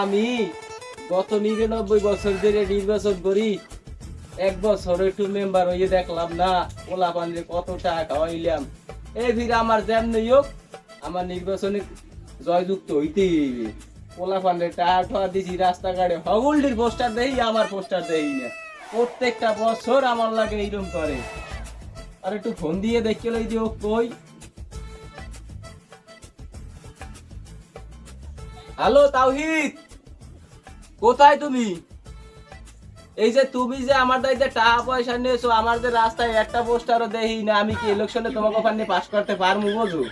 আমি গত নিরানব্বই বছর ধরে নির্বাচন করি। এক বছর একটু মেম্বার হয়ে দেখলাম না ওলা পান্ডে কত টাকা খাওয়াইলাম। এই আমার যেমনি হোক, আমার নির্বাচনে জয়যুক্ত হইতেই হইবে ওলা পান্ডে টাকা ঠোয়া দিছি, রাস্তাঘাটে হগলটির পোস্টার দেই, আমার পোস্টার দেই না। প্রত্যেকটা বছর আমার লাগে এইরকম করে। আর একটু ফোন দিয়ে দেখে লই যে কই? হ্যালো, তাওহিদ। কোথায় তুমি? এই যে তুমি যে আমার দায়িত্বে টাকা পয়সা নিয়েছো, আমার যে রাস্তায় একটা পোস্টারও দেই না, আমি কি ইলেকশনে তোমাকে ওখানে পাশ করতে পারব বোঝো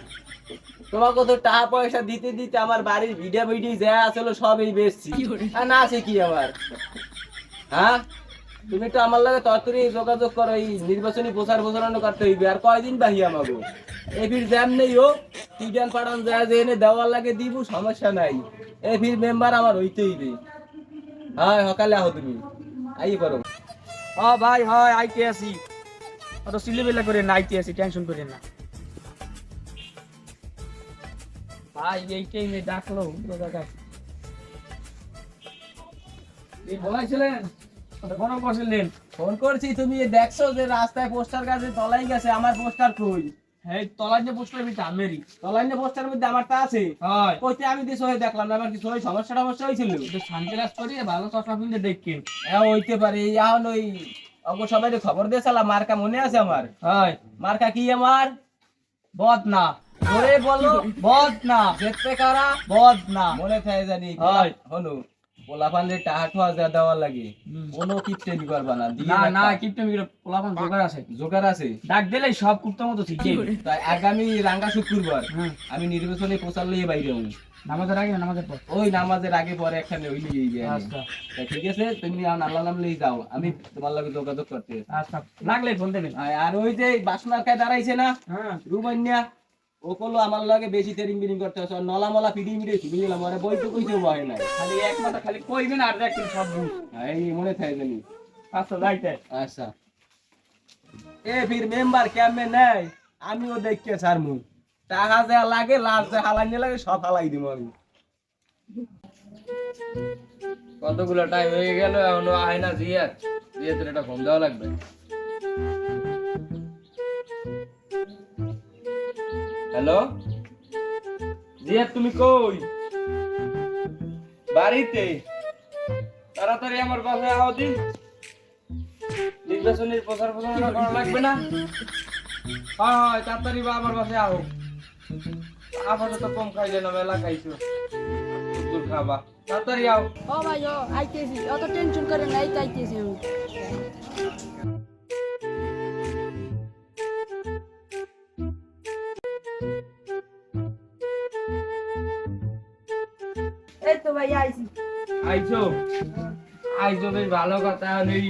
তোমাকে তো টাকা পয়সা দিতে দিতে আমার বাড়ির ভিডিও ভিডিও যা আসলো সবই বেচছি। আর না আছে কি আমার? হ্যাঁ? তুমি তো আমার লাগে তরতরি যোগাযোগ করো এই নির্বাচনী প্রচার প্রচারণা করতে হইবে। আর কয়দিন বাহি আমাকে এই ফির জ্যাম নেই হোক টিডিয়ান পাঠান যা যে এনে দেওয়ার লাগে দিব সমস্যা নাই। এই ফির মেম্বার আমার হইতে হইবে। হ্যাঁ সকালে আহো তুমি। আই করো। হ ভাই হয় আইতে আসি অত সিলেবেলা করে না আইতে আসি টেনশন করেন না। ভাই এই টাইমে ডাকলো দাদা এই বলাইছিলেন ফোন করছিলেন ফোন করছি তুমি দেখছ যে রাস্তায় পোস্টার কাছে তলাই গেছে আমার পোস্টার কই? হ্যাঁ তলার যে পোস্টার বিটা আমেরি তলাই না পোস্টার মধ্যে আমারটা আছে? হয়। কইতে আমি দিয়ে সহে দেখলাম না আমার কি সহে সমস্যা সমস্যা হয়েছিল শান্তি রাজ করি ভালো চশমা পিনতে হ্যাঁ হইতে পারে এখন ওই অগো সবাই খবর দিয়েছিলাম মার্কা মনে আছে আমার? হয়। মার্কা কি আমার? বদ না বলো বদ না দেখতে কারা? বদ না মনে থাকে জানি হয়। হনু। পোলাপানরে টাকা ঠোয়া যা দেওয়ার লাগে। কোনো করবা না না না পোলাপান জোগাড় আছে। জোগাড় আছে? ডাক দিলে সব মতো শিখে তাই আগামী রাঙ্গা শুক্রবার আমি নির্বাচনে প্রচার লইয়ে বাইরে হই নামাজের আগে নামাজের পর? ওই নামাজের আগে পরে একখানে হইলি এই যে আচ্ছা। ঠিক আছে তুমি আল্লাহ নাম লই যাও আমি তোমার লাগে যোগাযোগ করতে আচ্ছা লাগলে ফোন দেবেন। আর- ওই যে বাসনার খায় দাঁড়াইছে না হ্যাঁ। রুমান্যা ও আমার লগে বেশি তেরিং বিরিং করতে হচ্ছে নলা মলা পিডি মিডি নিলাম আরে বই তো কইছে ভয় নাই। খালি এক মাথা খালি কইবেন আর দেখবেন সব ভুল হ্যাঁ, এই মনে থাকে জানি আচ্ছা যাইতে। আচ্ছা। এ ফির মেম্বার কেমনে নেই আমিও দেখকে ছাড়মু। টাকা যা লাগে লাশ যা হালাই নিয়ে লাগে সব হালাই দিব আমি। কতগুলো টাইম হয়ে গেল এখনও আয় না জিয়ার। জিয়াতে একটা ফোন দেওয়া লাগবে। হ্যালো? জিয়ার তুমি কই? বাড়িতে? তাড়াতাড়ি আমার বাসায় আও দিন। নির্বাচনের প্রচার প্রচারণা করা লাগবে না? হয় হয়, তাড়াতাড়ি বা আমার বাসায় আও আপাতত কম খাইলে না, মেলা খাইছো। খাবা। তাড়াতাড়ি আও। ও ভাই, ও, আইতেছি। অত টেনশন করে নাই আইতেছি আমি। তো ভাই আইছি। আইছো? আইছো বেশ ভালো কথা নেই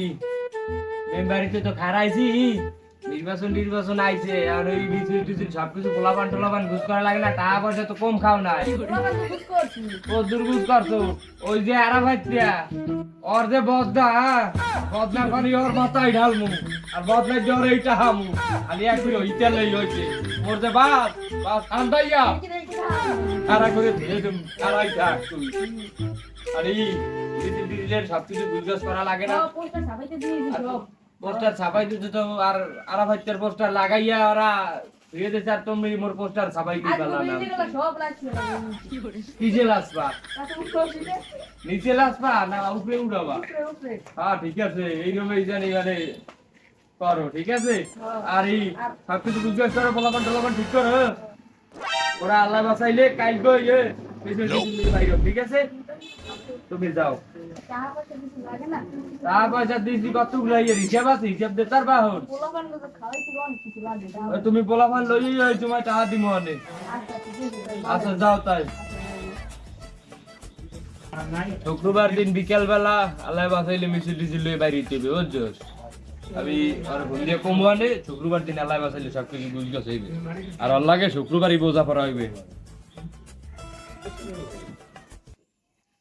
মেম্বারিতে তো খারাইছি নির্বাচন নির্বাচন আইছে আর ওই মিছিল টিছিল সবকিছু পোলাপান টোলাপান ঘুষ করা লাগে না টাকা পয়সা তো কম খাও করছি। ও দুর্গুজ করছ। ওই যে আরা ভাইতিয়া ওর যে বদনা? বদনা করি ওর মাথায় ঢালমু আর বদনা জ্বর এইটা হামু। খালি এক ইতে লই হইছে। ওর যে বাস বাস আন্দাইয়া করে থাক তুই আর টিছিলের সবকিছু গুজগাছ করা লাগে না। পোস্টার সব। ছাপাই দিতে তো আর আরাফাইতের পোস্টার লাগাইয়া ওরা ধুয়ে আর তুমি মোর পোস্টার ছাপাই আজ দিতে না। নিচে লাসবা নিচে লাসবা না উপরে উড়াবা হ্যাঁ ঠিক আছে এইরকমই জানি মানে করো ঠিক আছে? আর এই সবকিছু বুঝতে করো বলাবান টলাবান ঠিক করো। হ্যাঁ? ওরা আল্লাহ বাঁচাইলে কাইল ইয়ে ঠিক আছে? তুমি যাও। টাকা পয়সা কতগুলো ইয়ে হিসাব আছে? হিসাব দে তার বাহন। পোলাপান তো খাওয়াইতে অনেক কিছু লাগে ওই তুমি বলাবান লই তোমার টাকা দিব অনেক। আচ্ছা আছে। আচ্ছা যাও তাই। শুক্রবার দিন বিকেল বেলা আল্লাহ বাসাইলে মিছিল টিছিল লই বাইরে দিবে বুঝছ? আমি আর ফোন দিয়ে কমবো আনে শুক্রবার দিন আল্লাহ বাসাইলে সব কিছু বুঝ হইবে। আর আল্লাহকে শুক্রবারই বোঝা পড়া হইবে।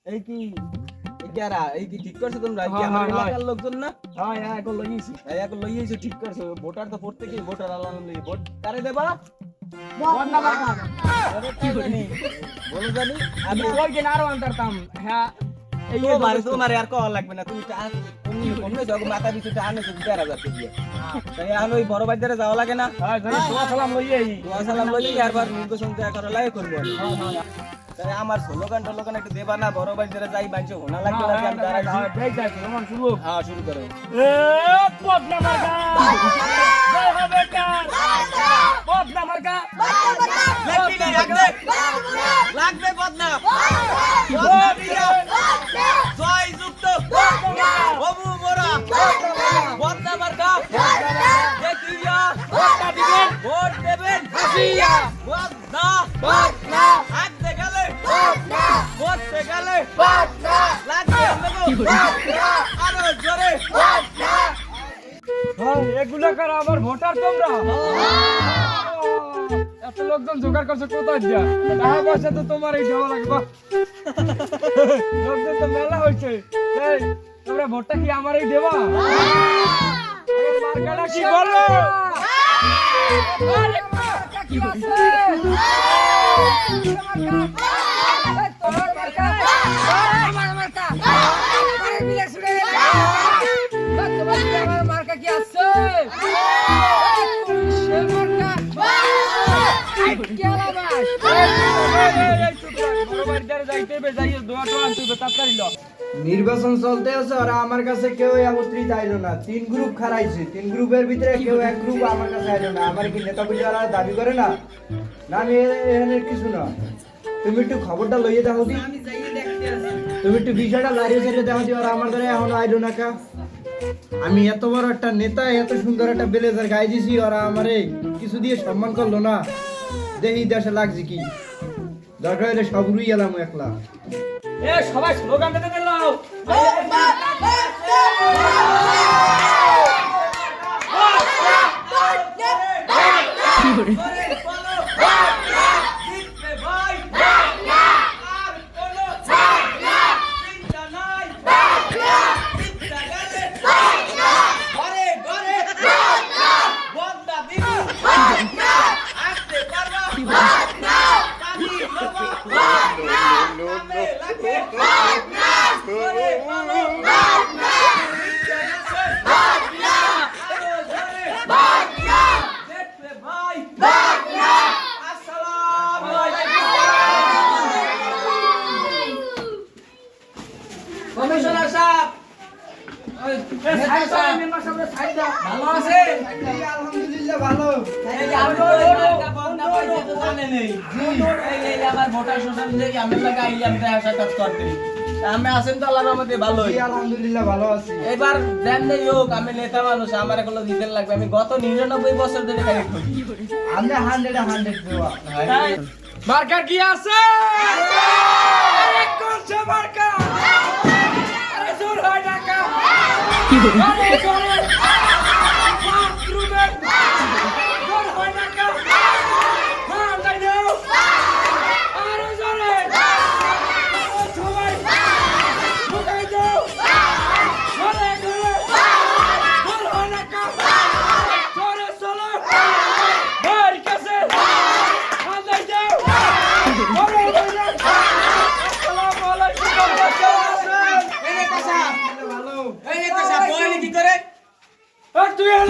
এই কি এই এই কি ঠিক করছ তোমরা? কি আমার হ্যাঁ, এলাকার লোকজন না? হ্যাঁ হ্যাঁ এখন লইছি এই এখন লইয়েছো ঠিক করছ? ভোটার তো প্রত্যেকেই ভোটার আলাদা লই ভোট কারে দেবা? বলো? জানি। আমি ওই দিন আরও হ্যাঁ এই তোমার আর কল লাগবে না তুমি টাকা তুমি কমলে যাও মাথা হাজার দিয়ে তাই এখন ওই বড় বাজারে যাওয়া লাগে না। হ্যাঁ সালাম দোয়া সালাম লইলে একবার নির্বাচন দেয়া করা লাগে করব আমি। তাই আমার ষোলো গান টোলো গান একটু দেবা না বড় বাজারে যাই বাঞ্চে হোনা লাগবে না আমি দাঁড়াইছি দেখ দেখ রোমান শুরু হ্যাঁ শুরু করো। এ বদনা মার্কা! জয় হবে বেকার বদনা মার্কা! লাগবে লাগবে লাগবে বদনা জয় যুক্ত বাবু মোরা। বদনা মার্কা। দেখিয়া ভোট দেবেন। হাসিয়া বদনা বদনা হাঁটতে গেলে। বদনা বসতে গেলে। বদনা লাগবে। আপনাকে আরও জোরে। এগুলো কর আবার ভোটার তোমরা? এত লোকজন জোগাড় করছে কোথায় দিয়া? টাকা পয়সা তো তোমার এই দেওয়া লাগবে। লোকজন তো মেলা হয়েছে। এই তোমরা ভোটটা কি আমার এই দেবা মার্কাটা কি বলো? কি আছে? নির্বাচন চলতে আছে আর আমার কাছে কেউ একত্রিত আইলো না। তিন গ্রুপ খারাইছে। তিন গ্রুপের ভিতরে কেউ এক গ্রুপ আমার কাছে আইলো না। আমার কি নেতা আর দাবি করে না? না আমি এখানে কিছু না। তুমি একটু খবরটা লইয়ে দেখো দি তুমি একটু বিষয়টা লাড়িয়ে ছেড়ে দেখো দি আর আমার দ্বারা এখন আইলো না কা? আমি এত বড় একটা নেতা এত সুন্দর একটা ব্লেজার গাই দিছি ওরা আমারে কিছু দিয়ে সম্মান করল না। দেখি দেশে লাগছে কি? দরকার হলে সব রুই এলাম একলা। এ সবাই স্লোগান দিতে কমিশনার সাহেব ভালো আছে আলহামদুলিল্লাহ ভালো আমার ভোটার সোশ্যাল আমি লাগা আইলাম দেখা সাক্ষাৎ করতে আমি আছেন তো আল্লাহর রহমতে ভালোই আলহামদুলিল্লাহ ভালো আছি এবার দেন নেই হোক আমি নেতা মানুষ আমার এগুলো দিতে লাগবে আমি গত নিরানব্বই বছর ধরে আমরা হান্ড্রেড হান্ড্রেড দেওয়া মার্কা কি আছে? আরে কোন よ。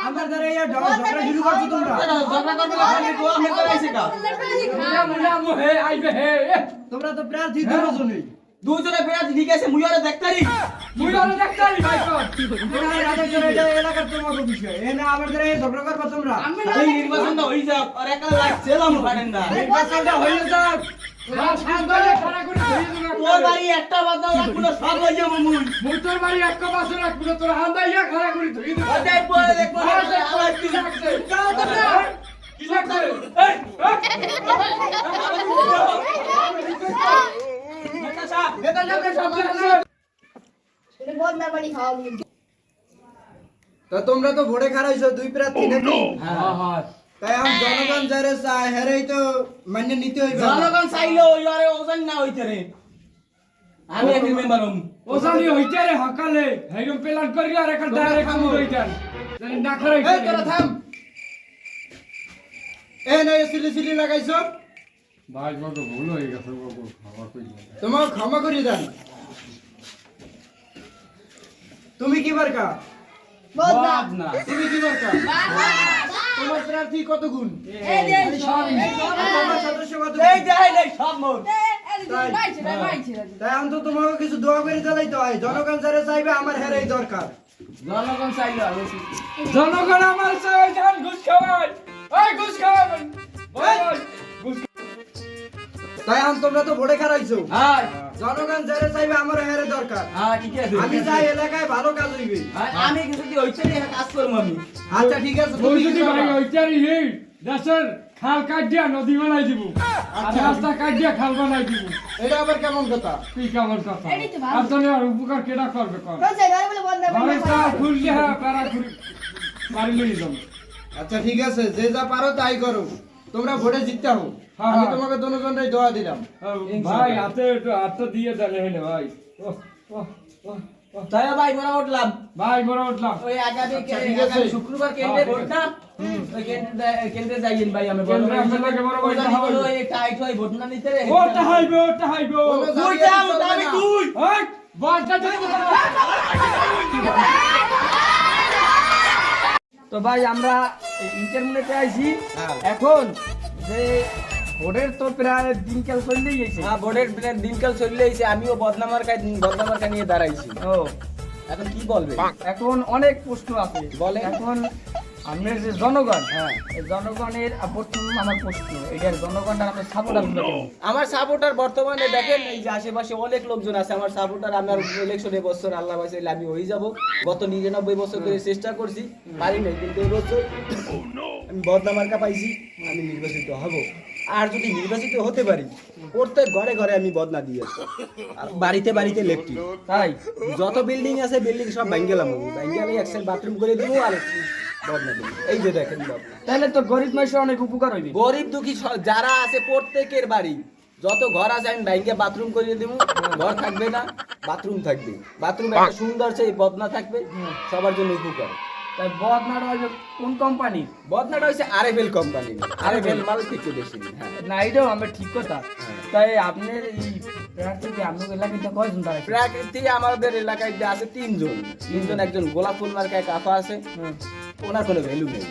না আমার দ্বারা এই ঝগড়া ঝগড়া শুরু করছ তোমরা? ঝগড়া করবে না। খালি তো আমি করে আইছি কা মুলা মুলা মু হে আইবে হে তোমরা তো প্রার্থী দুজনই দুজনে। ফেরা ঠিক আছে মুই আরে দেখতারি মুই আরে ডাক্তারি ভাই কর। তোমরা রাতের জন্য এটা এলাকার তোমাকে বিষয় এ না আমার দ্বারা এই ঝগড়া করবা তোমরা। এই নির্বাচনটা হই যাক আর একা লাগছে লাম পারেন না নির্বাচনটা হয়ে যাক। হ্যাঁ সাংবাদিক খাড়া করে ধরে দিলাম তোর বাড়ি একটা বদনা লাগল সব হই যাব মুই মুই তোর বাড়ি এক বাসে রাখব তোর হান্দাইয়া খাড়া করে ধরে দিলাম ওটাই পরে দেখব। আবার কি লাগছে যাও তোমরা কি লাগছে এই এই নেতা নেতা সাহেব নেতা সামনে সামনে আসেন। বদনা বাড়ি খাওয়া তা তোমরা তো ভোটে খারাইছো দুই প্রার্থী নাকি? হ্যাঁ। হ্যাঁ। তাই এখন জনগণ যারে চায় হেরেই তো মান্য নিতে হইবে জনগণ চাইলে ওই আরে ওজন না হইতে রে। আমি একদিন মেম্বার হম। ওসানি হইতে রে হকালে হেরম প্ল্যান করি আর ডাইরেক্ট জানি না করে এই তোরা থাম। এ নাই সিলি সিলি লাগাইছো? ভাই বাবু ভুল হয়ে গেছে বাবু খাবার কই তোমাকে ক্ষমা করে দেন। তুমি কি বারকা? বদনা। তুমি কি বারকা? তোমার প্রার্থী কত গুণ? তাই। আমি তো তোমাকে কিছু দোয়া করে চালাই তো হয়। জনগণ যারা চাইবে আমার হেরেই দরকার। জনগণ চাইলে হবে জনগণ আমার সবাই ধান ঘুষ খাওয়াই ওই ঘুষ খাওয়াবেন তাই এখন তোমরা তো ভোটে খারাইছো। হ্যাঁ। জনগণ যারা চাইবে আমার হেরে দরকার। হ্যাঁ ঠিক আছে আমি চাই এলাকায় ভালো কাজ হইবে। হ্যাঁ, আমি কিছু কি রে কাজ করব আমি? আচ্ছা ঠিক আছে ওই তুমি যদি ভাই ওইটারই হেই দেশের খাল কাট দিয়া নদী বানাই দিব। আর রাস্তা কাট দিয়া খাল বানাই দিব। এটা আবার কেমন কথা? কি কেমন কথা? আপনি আর উপকার কেডা করবে ঘরে খুললে হ্যাঁ প্যারা খুল বাড়ি লই যাম আচ্ছা ঠিক আছে যে যা পারো তাই করো। তোমরা ভোটে জিততে হো হ্যাঁ, আমি হ্যাঁ। তোমাকে দুজনটাই দোয়া দিলাম ভাই হাতে একটু হাতটা দিয়ে দেন হেলে ভাই ওহ, ওহ, ওহ, ওহ। তাই ভাই মোরা উঠলাম ভাই বড় উঠলাম ওই আগামী আচ্ছা, শুক্রবার কেন্দ্রে হ্যাঁ, ভোট না ওই কেন্দ্রে কেন্দ্রে যাইয়েন ভাই আমি কেন্দ্রে আপনাকে বড় ভাই যাওয়া হবে। ওই টাইট হয় ভোট না নিতে রে ওটা হাইবে ওটা হাইবে তুই যাও আমি তুই ওই বলটা যদি তো ভাই আমরা ইন্টারমিডিয়েটে আইছি হ্যাঁ। এখন যে ভোটের তো প্রায় দিনকাল চললেই গেছে হ্যাঁ ভোটের দিনের দিনকাল চলে এসে আমিও বদনামার কাজ বদনামার কাজ নিয়ে দাঁড়াইছি। ও। এখন কি বলবে? এখন অনেক প্রশ্ন আছে। বলেন। এখন আমাদের যে জনগণ হ্যাঁ। জনগণের প্রথম আমার প্রশ্ন এটার জনগণটা আমরা সাপোর্টার আমার সাপোর্টার বর্তমানে দেখেন এই যে আশেপাশে অনেক লোকজন আছে। আমার সাপোর্টার আমার ইলেকশন বছর আল্লাহ বাঁচাইলে আমি হয়ে যাব। গত নিরানব্বই বছর ধরে চেষ্টা করছি। পারি নাই কিন্তু এই বছর আমি বদনামার্কা পাইছি। আমি নির্বাচিত হব। আর যদি নির্বাচিত হতে পারি প্রত্যেক ঘরে ঘরে আমি বদনা দিয়ে বাড়িতে বাড়িতে লেফটি তাই? যত বিল্ডিং আছে বিল্ডিং সব ভাঙ্গেলাম আমি। ভাঙ্গেলে একসাথে বাথরুম করে দেবো আর বদনা দেবো। এই যে দেখেন তাহলে তো গরিব মানুষের অনেক উপকার হইবে। গরিব দুঃখী যারা আছে প্রত্যেকের বাড়ি যত ঘর আছে আমি ব্যাংকে বাথরুম করিয়ে দেবো। ঘর থাকবে না বাথরুম থাকবে। বাথরুম একটা সুন্দর সেই বদনা থাকবে। সবার জন্য উপকার। তাই বদনাটা কোন কোম্পানি বদনাটা হচ্ছে আরএফএল কোম্পানি আরএফএল মাল থেকে বেশি হ্যাঁ। না এটাও আমরা ঠিক কথা। তাই আপনার এই প্রার্থী কি আপনার এলাকাতে কয়জন দাঁড়ায় প্রাকৃতি আমাদের এলাকায় আছে তিনজন। তিনজন একজন গোলাপ ফুল মার্কায় কাফা আছে। ওনার কোনো ভ্যালু নেই।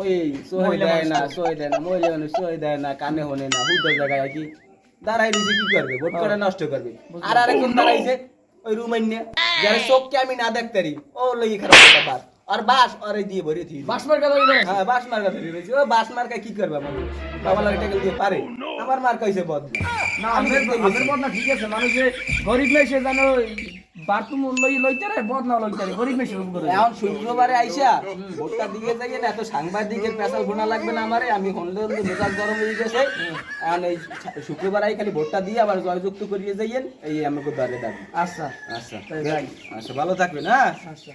ওই মহিলা দেয় না। সই দেয় না মহিলা মানুষ সই দেয় না কানে হনে না হুদর জায়গায় কি। দাঁড়াই রয়েছে কি করবে? ভোট করে নষ্ট করবে। আর আরেকজন দাঁড়াইছে ওই রুমাইন্য যারা চোখকে আমি না দেখতে পারি ও লই খারাপ একটা বাস। আর বাস আরে দিয়ে ভরে থি বাসমার কথা বলে হ্যাঁ বাস মার্কা ধরে ও বাস মার্কা কি করবে আমার বাবা লাগে টাকা দিয়ে পারে। আমার মার্কা হইছে বদনা না আমাদের আমাদের। বদনা ঠিক আছে। মানুষে গরিব মেয়ে সে জানো বাথরুম লই লইতে রে বদনা লইতে রে। গরিব এখন শুক্রবারে আইসা ভোটটা দিকে যাই না এত সাংবাদিকের পেশাল ফোনা লাগবে না আমারে। আমি মেজাজ গরম হয়ে গেছে। এখন এই শুক্রবার আই খালি ভোটটা দিয়ে আবার জয়যুক্ত করিয়ে যাইয়েন। এই আমাকে আচ্ছা। আচ্ছা। আচ্ছা ভালো থাকবেন হ্যাঁ? আচ্ছা।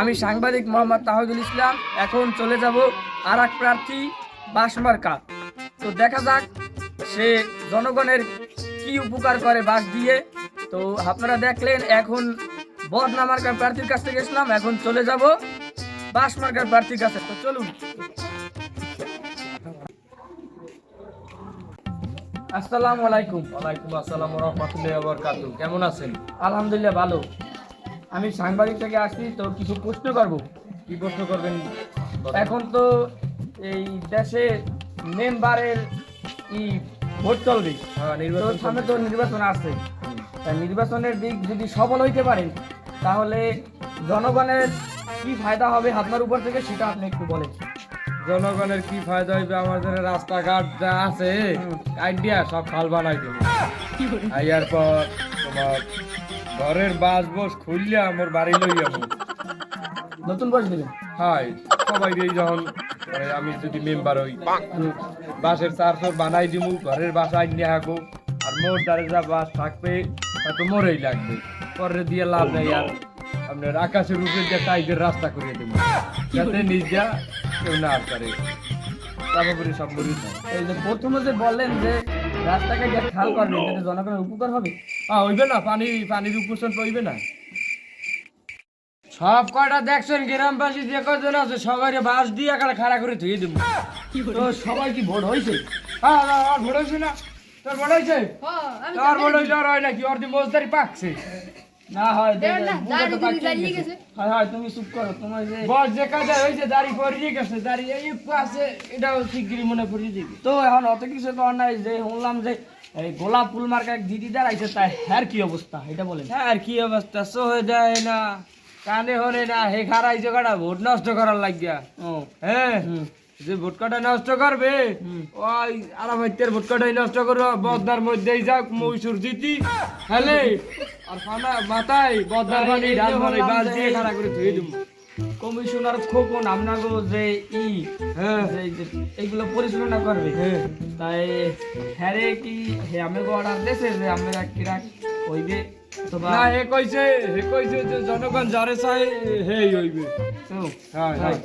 আমি সাংবাদিক মোহাম্মদ তাহিদুল ইসলাম এখন চলে যাব আর এক প্রার্থী বাসমার্কা তো দেখা যাক সে জনগণের কি উপকার করে বাস দিয়ে। তো আপনারা দেখলেন এখন বদনামার্কার প্রার্থীর কাছ থেকে গেছিলাম এখন চলে যাব বাসমার্কার প্রার্থীর কাছে। তো চলুন। আসসালামু আলাইকুম। ওয়ালাইকুম আসসালাম ওয়া রাহমাতুল্লাহি ওয়া বারাকাতুহু। কেমন আছেন? আলহামদুলিল্লাহ ভালো। আমি সাংবাদিক থেকে আসছি তো কিছু প্রশ্ন করব। কি প্রশ্ন করবেন? এখন তো এই দেশে মেম্বারের ই ভোট চলবে। হ্যাঁ তো সামনে তো নির্বাচন আসছে। নির্বাচনের দিক যদি সফল হইতে পারেন তাহলে জনগণের কি ফায়দা হবে আপনার উপর থেকে সেটা আপনি একটু বলেন। জনগণের কি ফায়দা হইবে? আমাদের রাস্তাঘাট যা আছে আইডিয়া সব খাল বানাই দেবে। পর তোমার ঘরের বাস বস খুললে আমার বাড়ি লই যাব। নতুন বাস দেবেন হাই সবাই এই যখন আমি যদি মেম্বার হই বাসের চার চোর বানাই দিমু ঘরের বাসায় নিয়ে হাঁকো আর মোর দ্বারে যা বাস থাকবে তা তো মোরেই লাগবে। পরে দিয়ে লাভ নেই আর আপনার আকাশের উপরে যে টাইপের রাস্তা করে দেবো যাতে নিজা কেউ না আর পারে। তারপরে সব বলি এই যে প্রথমে যে বললেন যে রাস্তাকে যে খাল করবে তাতে জনগণের উপকার হবে? হ্যাঁ হইবে না পানি পানির উপসন হইবে না। সব কয়টা দেখছেন গ্রামবাসী যে কজন আছে সবাই বাস দিয়ে এখানে খাড়া করে ধুয়ে দেবো। তো সবাই কি ভোট হয়েছে হ্যাঁ ভোট হয়েছে না? তোর ভোট হয়েছে হ্যাঁ, তোর ভোট হয়েছে আর হয় নাকি ওর দি মোজদারি পাকছে। না হয় তো। হয় হয় তুমি চুপ করো তোমার যে বস যে কাজে হয়েছে দাড়ি পরিয়ে গেছে দাড়ি এই আছে এটাও শিগগিরই মনে পড়িয়ে দিবি। তো এখন অত কিছু করার নাই যে শুনলাম যে এই গোলাপ ফুল মার্কা এক দিদি দাঁড়াইছে তাই হ্যার কি অবস্থা? এটা বলেন। আর কি অবস্থা? সহে যায় না কানে হনে না হে খারাই জোগাড়া ভোট নষ্ট করার লাগিয়া। ও। হ্যাঁ। হুম। যে ভোট কাটা নষ্ট করবে ওই আরামাইতের ভোট কাটাই নষ্ট করব বদনার মধ্যেই যাক মহীশূর জিতি হ্যালে? আর ফানা মাথায় বদনার পানি ঢাল মারে বাস দিয়ে খাড়া করে ধুয়ে দেবো। কমিশনার খোকন আপনাকে যে ই হ্যাঁ। এইগুলো পরিচালনা করবে। হ্যাঁ। তাই হ্যারে কি হে আমাকে অর্ডার দিয়েছে যে আমরা কিরা হইবে না হে কইছে হে কইছে যে জনগণ যারে চায় হেই হইবে। হ্যাঁ হ্যাঁ।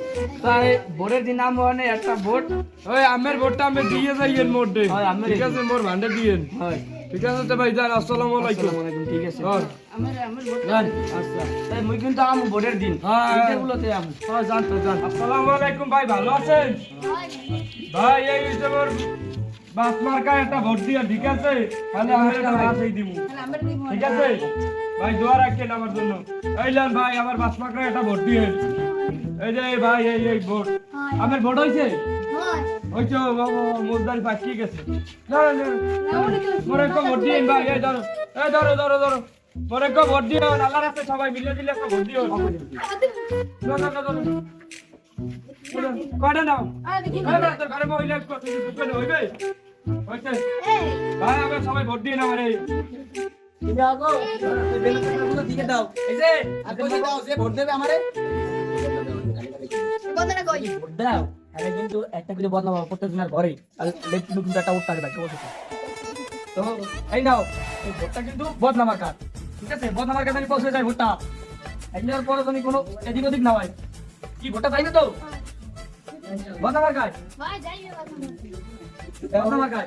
তাই ভোটের দিন নাম একটা ভোট। ওই আমের ভোটটা আমি দিয়ে যাইয়েন হয়, ঠিক আছে মোর ভান্ডে দিয়েন। হয়। ঠিক আছে তো ভাই যান আসসালামু আলাইকুম। ঠিক আছে। হ্যাঁ। আমার আমার ভোট আচ্ছা তাই মুই কিন্তু আম ভোটের দিন। হ্যাঁ। আম। হ্যাঁ যান তো যান। আসসালামু আলাইকুম ভাই ভালো আছেন? ভাই এই বাস মার্কা একটা ভোট দিয়া ঠিক আছে? তাহলে আমি একটা বাস এই দিমু দিব। ঠিক আছে? ভাই দোয়া রাখেন আমার জন্য। এই লান ভাই আমার বাস মার্কা একটা ভোট দিয়ে। এই যে ভাই এই এই ভোট। আমার ভোট হইছে হয়। হইছে বাবা মোজদারি পাকি গেছে। না না না। ওটা মোরে কো ভোট দিন ভাই এই ধরো এই ধরো ধরো ধরো। মোরে কো ভোট দিও আল্লাহর রাস্তায় সবাই মিলে দিলে একটা ভোট দিও। না না না। না কয়টা নাও? তোর ঘরে মহিলা হইবে হইছে ভাই আমরা সবাই ভোট দিয়ে না তুমি আগো দিকে দাও। এই যে আপনি দাও যে ভোট দেবে আমারে। বন্ধনা কই? ভোট দাও তাহলে কিন্তু একটা করে প্রত্যেক দিনের ঘরে। আর লেট কিন্তু একটা উঠতে হবে বসে তো এই নাও এই ভোটটা কিন্তু বদনামার কাজ ঠিক আছে? বদনামার কাছে পৌঁছে যায় ভোটটা। এই নেওয়ার পরে তুমি কোনো এদিক ওদিক না হয় কি ভোটটা পাইবে তো? বদনামার কাজ ভাই যাই না বদনামার কাজ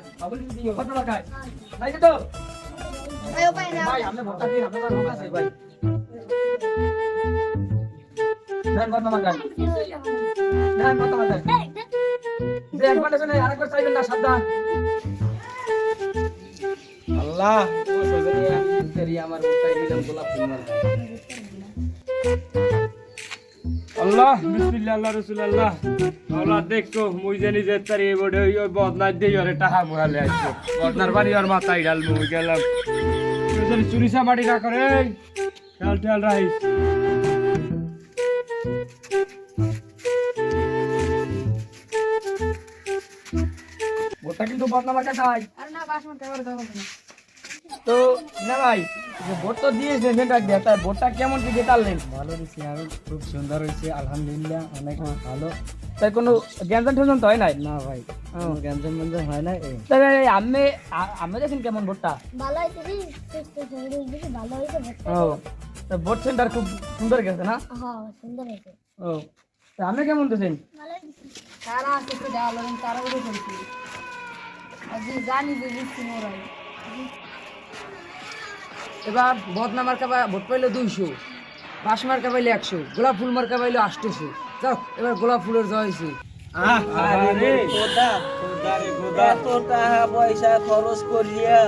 বদনামার কাজ পাইবে তো। ভাই উপায় না ভাই আপনি ভোটটা দিন আপনার লোক আছে ভাই? দেন বদনামার কাজ দেন বদনামার কাজ যে একবার শুনে আরেকবার চাইবেন না সাবধান। আল্লাহ ও আমার গোলাপ ফুল। আল্লাহ, বিসমিল্লাহ আল্লাহ রাসূলুল্লাহ। আল্লাহ দেখো মুই যে তার এই বড় ওই বদনার দেই ওরে টাহা মুহালে আইছো। বদনার বাড়ি আর মাথায় ডাল মুই গেলাম। তুই জানি চুরিসা মাটি না করে খেয়াল ঠেয়াল রাখিস ভোটটা কিন্তু বদনামার কাছে হয় আর না বাস মত করে দাও তো না ভাই যে ভোট তো দিয়েছে সেটা দিয়ে তাই ভোটটা কেমন কি জেতালেন ভালো দিচ্ছি আমি খুব সুন্দর হয়েছে আলহামদুলিল্লাহ অনেক ভালো। তাই কোনো গ্যাঞ্জাম ঠেঞ্জাম তো হয় নাই? না ভাই গ্যাঞ্জাম ম্যাঞ্জাম হয় না আমি আমি দেখেন কেমন ভোটটা? ভালো ভালো ও তা ভোট সেন্টার খুব সুন্দর গেছে না? হ্যাঁ সুন্দর হইছে ও তা আপনি কেমন দিয়েছেন ভালো তারা তারা জানি যে এবার বদনা মার্কা পাই ভোট পাইলো দুইশো বাস মার্কা পাইলে একশো গোলাপ ফুল মার্কা পাইলো আটশোশো। যাও এবার গোলাপ ফুলের জয় হয়েছে। আরে গোদা এত টাকা পয়সা খরচ করিয়া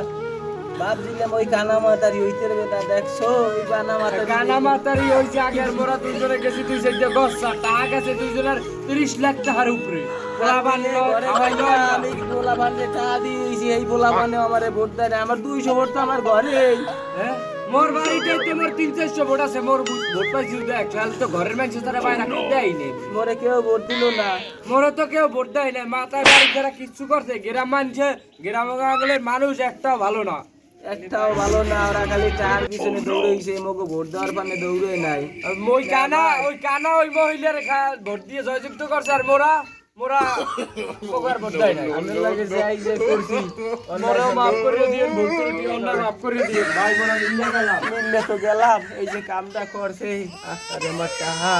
দিলাম ওই কানা মাতারি হইতে বেটা দেখছ ওই কানা মাতারি কানা মাতারি হইছে আগের মোরা দুইজনে গেছি তুই সেটা গচ্ছা টাকা গেছে দুইজনের তিরিশ লাখ টাকার উপরে। পোলা বানলো ঘরে খাওয়াইলো ঘরে আমি পোলা টাকা দিয়েছি এই পোলা বানে ভোট দেয় না। আমার দুইশো ভোট তো আমার ঘরেই। হ্যাঁ? মোর বাড়িতে তো মোর তিন চারশো ভোট আছে মোর ভোট পাইছি দেখ তাহলে তো ঘরের মানুষ তারা বাইরে দেয় নেই। মোরে কেউ ভোট দিল না। মোরে তো কেউ ভোট দেয় না মাথায় বাড়ি যারা কিচ্ছু করছে গ্রাম মানছে গ্রাম গেলে মানুষ একটাও ভালো না। একটাও ভালো না, ওরা খালি চার পিছনে দৌড়েছে মোকে ভোট দেওয়ার পানে দৌড়ে নাই। ওই কানা ওই কানা, ওই মহিলার ভোট দিয়ে জয়যুক্ত করছে আর মোরা। মোরা মোকার ভোট দেয় আমি লাগে যে এই যে করছি মোরাও মাফ করে দিয়ে ভুল করে দিয়ে অন্যায় করে দিয়ে ভাই বোন ইন্ডিয়া গেলাম। মিললে তো গেলাম এই যে কামটা করছে। আরে আমার টাহা।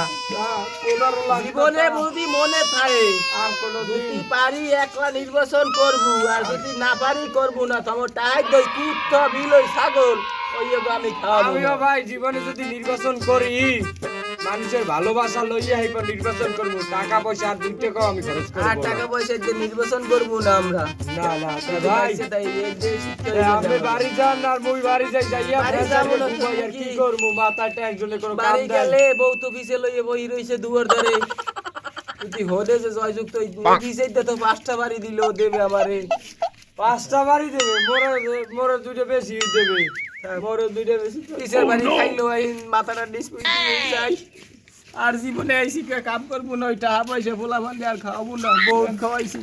জীবনে বুদ্ধি মনে থাকে আর কোনো যদি পারি একলা নির্বাচন করব আর যদি না পারি করব না তোমার টাহাই দই কুত্ত বিলই ছাগল ওই আমি খাওয়াবো আমিও ভাই জীবনে যদি নির্বাচন করি মানুষের ভালোবাসা লইয়া এবার নির্বাচন করব। টাকা পয়সা আর দুই টাকাও আমি খরচ করব আর টাকা পয়সা দিয়ে নির্বাচন করব না আমরা। না না ভাই। তাই দিতে বাড়ি যান আর মুই বাড়ি যাই যাইয়া বাড়ি যাব না, আর কি? করব? মাথায় টেনশনে কোনো কাম বাড়ি গেলে বউ তো পিছে লইয়ে বই রইছে দুয়ার ধরে। যদি হদে যে জয়যুক্ত পিছে তো পাঁচটা বাড়ি দিল দেবে আমারে। পাঁচটা বাড়ি দেবে মোরে মোরে দুইটা বেশি দেবে। মোরে দুইটা বেশি তো- পিছের বাড়ি খাইলো এই মাথাটা ডিসপুট দিয়ে যাই আর জীবনে আইসি কাম করব না ওই টাকা পয়সা ফোলা মানে আর খাওয়াবো না বউ খাওয়াইছি।